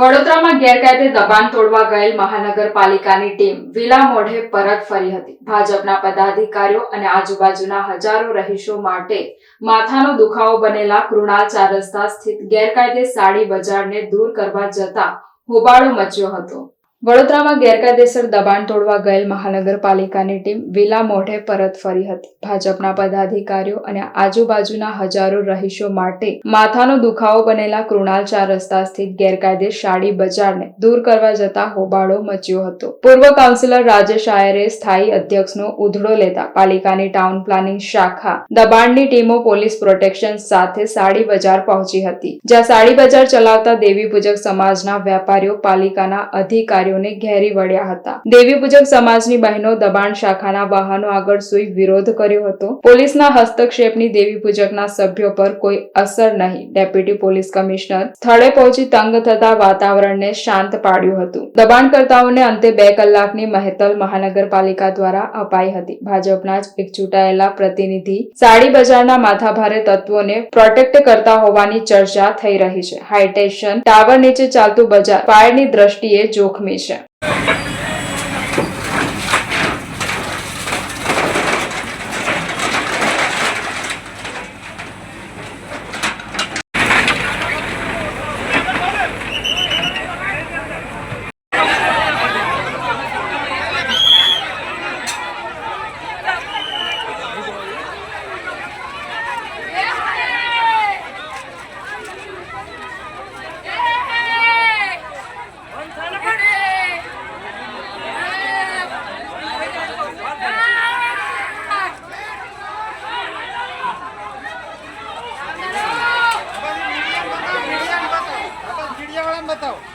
વડોદરામાં ગેરકાયદે દબાણ તોડવા ગયેલ મહાનગરપાલિકાની ટીમ વિલા મોઢે પરત ફરી હતી. ભાજપના પદાધિકારીઓ અને આજુબાજુના હજારો રહીશો માટે માથાનો દુખાવો બનેલા કૃણાલ ચાર રસ્તા સ્થિત ગેરકાયદે સાડી બજારને દૂર કરવા જતા હોબાળો મચ્યો હતો. વડોદરામાં ગેરકાયદેસર દબાણ તોડવા ગયેલ મહાનગરપાલિકાની ટીમ વિલા મોઢે પરત ફરી હતી. ભાજપના પદાધિકારીઓ અને આજુબાજુના હજારો રહીશો માટે માથાનો દુખાવો બનેલા કૃણાલ ચાર રસ્તા સ્થિત ગેરકાયદે શાળી બજારને દૂર કરવા જતા હોબાળો મચ્યો હતો. પૂર્વ કાઉન્સિલર રાજેશ આયરે સ્થાયી અધ્યક્ષનો ઉધડો લેતા પાલિકાની ટાઉન પ્લાનિંગ શાખા દબાણની ટીમો પોલીસ પ્રોટેક્શન સાથે સાડી બજાર પહોંચી હતી. જ્યાં સાડી બજાર ચલાવતા દેવી પૂજક સમાજના વેપારીઓ પાલિકાના અધિકારીઓને ઘેરી વળ્યા હતા. દેવી પૂજક સમાજની બહેનો દબાણ શાખાના વાહનો આગળ સુઈ વિરોધ કર્યો હતો. પોલીસના હસ્તક્ષેપની દેવી પૂજકના સભ્યો પર કોઈ અસર નહીં. ડેપ્યુટી પોલીસ કમિશનર સ્થળે પહોંચી તંગ થતા વાતાવરણને શાંત પાડ્યું હતું. દબાણકર્તાઓને અંતે બે કલાકની મહેતલ મહાનગરપાલિકા દ્વારા અપાઈ હતી. ભાજપના જ એક ચૂંટાયેલા પ્રતિનિધિ સાડી બજારના માથાભારે તત્વોને પ્રોટેક્ટ કરતા હોવાની ચર્ચા થઈ રહી છે. હાઈટેશન ટાવર નીચે ચાલતું બજાર ફાયરની દ્રષ્ટિએ જોખમી છે দাও